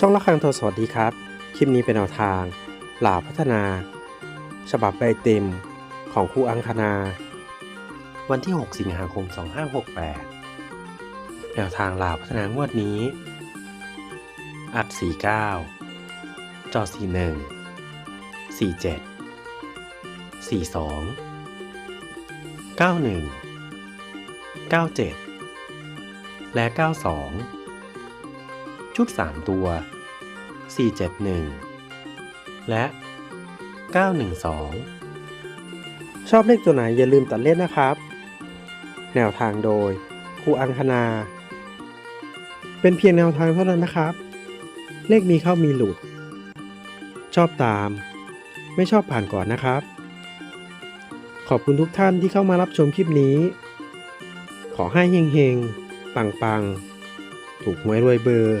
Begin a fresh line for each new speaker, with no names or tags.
ช่องละครังโทรสวัสดีครับ คลิปนี้เป็นแนวทางหลาพัฒนา ฉบับใบเต็มของครูอังคณา วันที่ 6 สิงหาคม 2568 แนวทางหลาพัฒนางวดนี้ อัด 49 จอ 41 47 42 91 97 และ 92 ชุด 3 ตัว 471 และ 912 ชอบเลขตัวไหนอย่าลืมตัดเล่นนะครับ แนวทางโดยครูอังคณา เป็นเพียงแนวทางเท่านั้นนะครับ เลขมีเข้ามีหลุด ชอบตาม ไม่ชอบผ่านก่อนนะครับ ขอบคุณทุกท่านที่เข้ามารับชมคลิปนี้ ขอให้เฮงๆ ปังๆ ถูกหวยรวยเบอร์